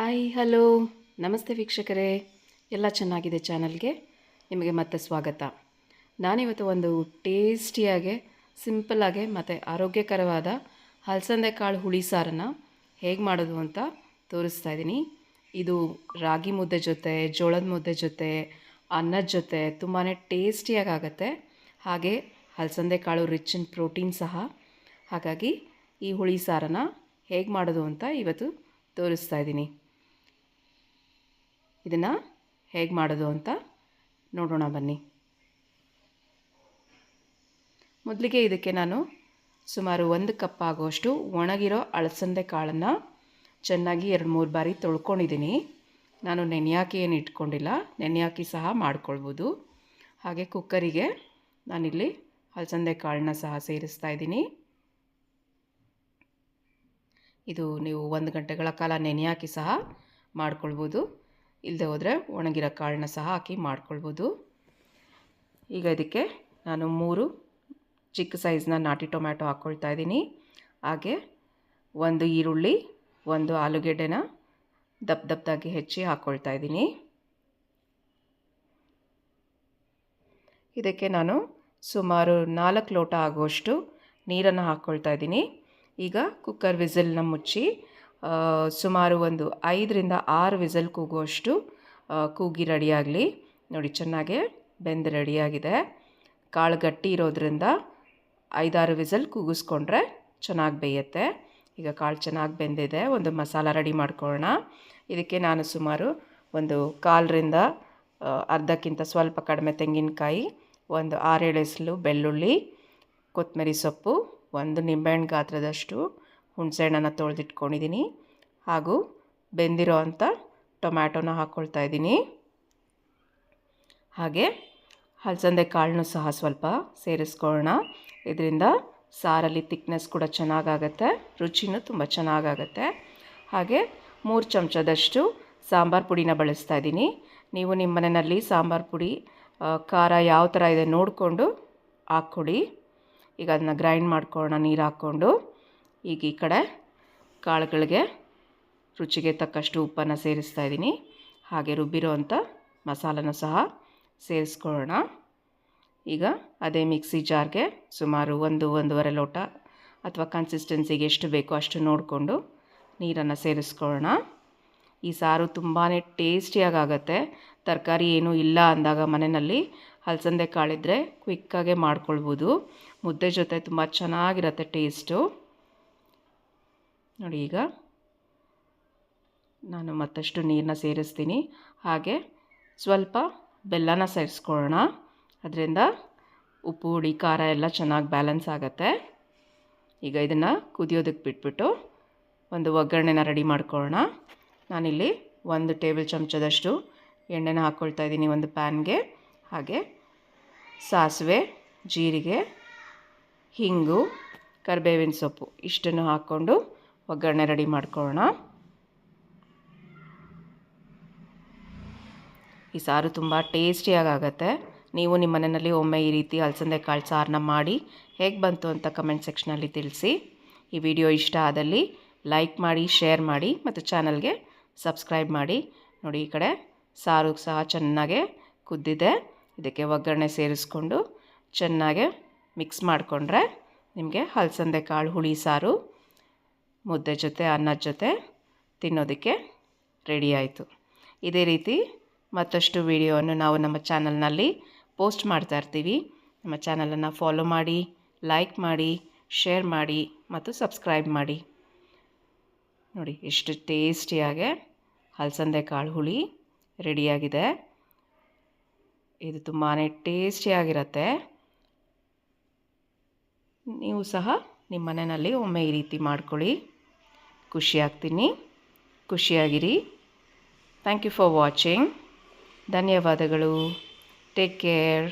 Hi hello ನಮಸ್ತೆ ವೀಕ್ಷಕರೇ. ಎಲ್ಲ ಚೆನ್ನಾಗಿದೆ ಚಾನಲ್ಗೆ? ನಿಮಗೆ ಮತ್ತೆ ಸ್ವಾಗತ. ನಾನಿವತ್ತು ಒಂದು ಟೇಸ್ಟಿಯಾಗೆ, ಸಿಂಪಲ್ಲಾಗೆ ಮತ್ತು ಆರೋಗ್ಯಕರವಾದ ಹಲಸಂದೆ ಕಾಳು ಹುಳಿ ಸಾರನ್ನು ಹೇಗೆ ಮಾಡೋದು ಅಂತ ತೋರಿಸ್ತಾ ಇದ್ದೀನಿ. ಇದು ರಾಗಿ ಮುದ್ದೆ ಜೊತೆ, ಜೋಳದ ಮುದ್ದೆ ಜೊತೆ, ಅನ್ನದ ಜೊತೆ ತುಂಬಾ ಟೇಸ್ಟಿಯಾಗಿ ಆಗುತ್ತೆ. ಹಾಗೆ ಹಲಸಂದೆ ಕಾಳು ರಿಚ್ ಇನ್ ಪ್ರೋಟೀನ್ ಸಹ. ಹಾಗಾಗಿ ಈ ಹುಳಿ ಸಾರನ್ನು ಹೇಗೆ ಮಾಡೋದು ಅಂತ ಇವತ್ತು ತೋರಿಸ್ತಾ ಇದ್ದೀನಿ. ಇದನ್ನು ಹೇಗೆ ಮಾಡೋದು ಅಂತ ನೋಡೋಣ ಬನ್ನಿ. ಮೊದಲಿಗೆ ಇದಕ್ಕೆ ನಾನು ಸುಮಾರು ಒಂದು ಕಪ್ ಆಗುವಷ್ಟು ಒಣಗಿರೋ ಅಳಸಂದೆ ಕಾಳನ್ನು ಚೆನ್ನಾಗಿ ಎರಡು ಮೂರು ಬಾರಿ ತೊಳ್ಕೊಂಡಿದ್ದೀನಿ. ನಾನು ನೆನೆಯಾಕಿ ಏನು ಇಟ್ಕೊಂಡಿಲ್ಲ, ನೆನೆಯಾಕಿ ಸಹ ಮಾಡ್ಕೊಳ್ಬೋದು. ಹಾಗೆ ಕುಕ್ಕರಿಗೆ ನಾನಿಲ್ಲಿ ಅಲಸಂದೆ ಕಾಳನ್ನ ಸಹ ಸೇರಿಸ್ತಾ ಇದ್ದೀನಿ. ಇದು ನೀವು ಒಂದು ಗಂಟೆಗಳ ಕಾಲ ನೆನೆ ಹಾಕಿ ಸಹ ಮಾಡ್ಕೊಳ್ಬೋದು. ಇಲ್ಲದೆ ಹೋದರೆ ಒಣಗಿರೋ ಕಾಳನ್ನ ಸಹ ಹಾಕಿ ಮಾಡ್ಕೊಳ್ಬೋದು. ಈಗ ಇದಕ್ಕೆ ನಾನು ಮೂರು ಚಿಕ್ಕ ಸೈಜ್ನ ನಾಟಿ ಟೊಮ್ಯಾಟೊ ಹಾಕ್ಕೊಳ್ತಾ ಇದ್ದೀನಿ. ಹಾಗೆ ಒಂದು ಈರುಳ್ಳಿ, ಒಂದು ಆಲೂಗೆಡ್ಡೆನ ದಪ್ಪ ದಪ್ಪದಾಗಿ ಹೆಚ್ಚಿ ಹಾಕ್ಕೊಳ್ತಾ ಇದ್ದೀನಿ. ಇದಕ್ಕೆ ನಾನು ಸುಮಾರು ನಾಲ್ಕು ಲೋಟ ಆಗುವಷ್ಟು ನೀರನ್ನು ಹಾಕ್ಕೊಳ್ತಾ ಇದ್ದೀನಿ. ಈಗ ಕುಕ್ಕರ್ ವಿಸಲ್ನ ಮುಚ್ಚಿ ಸುಮಾರು ಒಂದು ಐದರಿಂದ ಆರು ವಿಸಲ್ ಕೂಗುವಷ್ಟು ಕೂಗಿ ರೆಡಿಯಾಗಲಿ. ನೋಡಿ, ಚೆನ್ನಾಗೆ ಬೆಂದು ರೆಡಿಯಾಗಿದೆ. ಕಾಳು ಗಟ್ಟಿ ಇರೋದ್ರಿಂದ ಐದಾರು ವಿಸಲ್ ಕೂಗಿಸ್ಕೊಂಡ್ರೆ ಚೆನ್ನಾಗಿ ಬೇಯುತ್ತೆ. ಈಗ ಕಾಳು ಚೆನ್ನಾಗಿ ಬೆಂದಿದೆ. ಒಂದು ಮಸಾಲ ರೆಡಿ ಮಾಡ್ಕೊಳ್ಳೋಣ. ಇದಕ್ಕೆ ನಾನು ಸುಮಾರು ಒಂದು ಕಾಲರಿಂದ ಅರ್ಧಕ್ಕಿಂತ ಸ್ವಲ್ಪ ಕಡಿಮೆ ತೆಂಗಿನಕಾಯಿ, ಒಂದು ಆರೇಳು ಬೆಳ್ಳುಳ್ಳಿ, ಕೊತ್ತಂಬರಿ ಸೊಪ್ಪು, ಒಂದು ನಿಂಬೆಹಣ್ಣು ಗಾತ್ರದಷ್ಟು ಹುಣಸೆಹಣ್ಣನ್ನು ತೊಳೆದಿಟ್ಕೊಂಡಿದ್ದೀನಿ ಹಾಗೂ ಬೆಂದಿರೋ ಅಂಥ ಟೊಮ್ಯಾಟೊನ ಹಾಕ್ಕೊಳ್ತಾ ಇದ್ದೀನಿ ಹಾಗೆ ಹಲಸಂದೆ ಕಾಳನ್ನು ಸಹ ಸ್ವಲ್ಪ ಸೇರಿಸ್ಕೊಳ್ಳೋಣ. ಇದರಿಂದ ಸಾರಲ್ಲಿ ತಿಕ್ನೆಸ್ ಕೂಡ ಚೆನ್ನಾಗಾಗತ್ತೆ, ರುಚಿನೂ ತುಂಬ ಚೆನ್ನಾಗಾಗತ್ತೆ. ಹಾಗೆ ಮೂರು ಚಮಚದಷ್ಟು ಸಾಂಬಾರು ಪುಡಿನ ಬಳಸ್ತಾ ಇದ್ದೀನಿ ನೀವು ನಿಮ್ಮ ಮನೆಯಲ್ಲಿ ಸಾಂಬಾರು ಪುಡಿ ಖಾರ ಯಾವ ಥರ ಇದೆ ನೋಡಿಕೊಂಡು ಹಾಕ್ಕೊಡಿ ಈಗ ಅದನ್ನ ಗ್ರೈಂಡ್ ಮಾಡ್ಕೊಳ್ಳೋಣ, ನೀರು ಹಾಕ್ಕೊಂಡು. ಈಗ ಈ ಕಡೆ ಕಾಳುಗಳಿಗೆ ರುಚಿಗೆ ತಕ್ಕಷ್ಟು ಉಪ್ಪನ್ನು ಸೇರಿಸ್ತಾ ಇದ್ದೀನಿ. ಹಾಗೆ ರುಬ್ಬಿರೋ ಅಂಥ ಮಸಾಲನೂ ಸಹ ಸೇರಿಸ್ಕೊಳ್ಳೋಣ. ಈಗ ಅದೇ ಮಿಕ್ಸಿ ಜಾರ್ಗೆ ಸುಮಾರು ಒಂದು, ಒಂದೂವರೆ ಲೋಟ ಅಥವಾ ಕನ್ಸಿಸ್ಟೆನ್ಸಿಗೆ ಎಷ್ಟು ಬೇಕೋ ಅಷ್ಟು ನೋಡಿಕೊಂಡು ನೀರನ್ನು ಸೇರಿಸ್ಕೊಳ್ಳೋಣ. ಈ ಸಾರು ತುಂಬಾ ಟೇಸ್ಟಿಯಾಗತ್ತೆ ತರಕಾರಿ ಏನೂ ಇಲ್ಲ ಅಂದಾಗ ಮನೆಯಲ್ಲಿ ಹಲಸಂದೆ ಕಾಳಿದ್ರೆ ಕ್ವಿಕ್ಕಾಗೆ ಮಾಡ್ಕೊಳ್ಬೋದು. ಮುದ್ದೆ ಜೊತೆ ತುಂಬ ಚೆನ್ನಾಗಿರುತ್ತೆ ಟೇಸ್ಟು. ನೋಡಿ ಈಗ ನಾನು ಮತ್ತಷ್ಟು ನೀರನ್ನ ಸೇರಿಸ್ತೀನಿ. ಹಾಗೆ ಸ್ವಲ್ಪ ಬೆಲ್ಲನ ಸೇರಿಸ್ಕೊಳ್ಳೋಣ. ಅದರಿಂದ ಉಪ್ಪು ಹುಡಿ ಖಾರ ಎಲ್ಲ ಚೆನ್ನಾಗಿ ಬ್ಯಾಲೆನ್ಸ್ ಆಗುತ್ತೆ. ಈಗ ಇದನ್ನು ಕುದಿಯೋದಕ್ಕೆ ಬಿಟ್ಬಿಟ್ಟು ಒಂದು ಒಗ್ಗರಣೆನ ರೆಡಿ ಮಾಡ್ಕೊಳ್ಳೋಣ. ನಾನಿಲ್ಲಿ ಒಂದು ಟೇಬಲ್ ಚಮಚದಷ್ಟು ಎಣ್ಣೆನ ಹಾಕ್ಕೊಳ್ತಾ ಇದ್ದೀನಿ ಒಂದು ಪ್ಯಾನ್ಗೆ ಹಾಗೆ ಸಾಸಿವೆ, ಜೀರಿಗೆ, ಹಿಂಗು, ಕರಿಬೇವಿನ ಸೊಪ್ಪು ಇಷ್ಟನ್ನು ಹಾಕ್ಕೊಂಡು ಒಗ್ಗರಣೆ ರೆಡಿ ಮಾಡ್ಕೊಳ್ಳೋಣ. ಈ ಸಾರು ತುಂಬ ಟೇಸ್ಟಿಯಾಗಿ ಆಗುತ್ತೆ ನೀವು ನಿಮ್ಮ ಮನೆಯಲ್ಲಿ ಒಮ್ಮೆ ಈ ರೀತಿ ಅಲಸಂದೆ ಕಾಳು ಸಾರನ್ನ ಮಾಡಿ ಹೇಗೆ ಬಂತು ಅಂತ ಕಮೆಂಟ್ ಸೆಕ್ಷನಲ್ಲಿ ತಿಳಿಸಿ. ಈ ವಿಡಿಯೋ ಇಷ್ಟ ಆದಲ್ಲಿ ಲೈಕ್ ಮಾಡಿ, ಶೇರ್ ಮಾಡಿ ಮತ್ತು ಚಾನಲ್ಗೆ ಸಬ್ಸ್ಕ್ರೈಬ್ ಮಾಡಿ. ನೋಡಿ ಈ ಕಡೆ ಸಾರು ಸಹ ಚೆನ್ನಾಗೆ ಕುದ್ದಿದೆ. ಇದಕ್ಕೆ ಒಗ್ಗರಣೆ ಸೇರಿಸ್ಕೊಂಡು ಚೆನ್ನಾಗೆ ಮಿಕ್ಸ್ ಮಾಡಿಕೊಂಡ್ರೆ ನಿಮಗೆ ಅಲಸಂದೆ ಕಾಳು ಹುಳಿ ಸಾರು ಮುದ್ದೆ ಜೊತೆ, ಅನ್ನದ ಜೊತೆ ತಿನ್ನೋದಕ್ಕೆ ರೆಡಿ ಆಯಿತು. ಇದೇ ರೀತಿ ಮತ್ತಷ್ಟು ವಿಡಿಯೋವನ್ನು ನಾವು ನಮ್ಮ ಚಾನಲ್ನಲ್ಲಿ ಪೋಸ್ಟ್ ಮಾಡ್ತಾ ಇರ್ತೀವಿ. ನಮ್ಮ ಚಾನಲನ್ನು ಫಾಲೋ ಮಾಡಿ ಲೈಕ್ ಮಾಡಿ ಶೇರ್ ಮಾಡಿ ಮತ್ತು ಸಬ್ಸ್ಕ್ರೈಬ್ ಮಾಡಿ. ನೋಡಿ, ಎಷ್ಟು ಟೇಸ್ಟಿಯಾಗೆ ಹಲಸಂದೆ ಕಾಳು ಹುಳಿ ರೆಡಿಯಾಗಿದೆ ಇದು ತುಂಬಾ ಟೇಸ್ಟಿಯಾಗಿರುತ್ತೆ ನೀವು ಸಹ ನಿಮ್ಮ ಮನೆಯಲ್ಲಿ ಒಮ್ಮೆ ಈ ರೀತಿ ಮಾಡ್ಕೊಳ್ಳಿ. ಖುಷಿಯಾಗ್ತೀನಿ. ಖುಷಿಯಾಗಿರಿ. ಥ್ಯಾಂಕ್ ಯು ಫಾರ್ ವಾಚಿಂಗ್ ಧನ್ಯವಾದಗಳು. Take care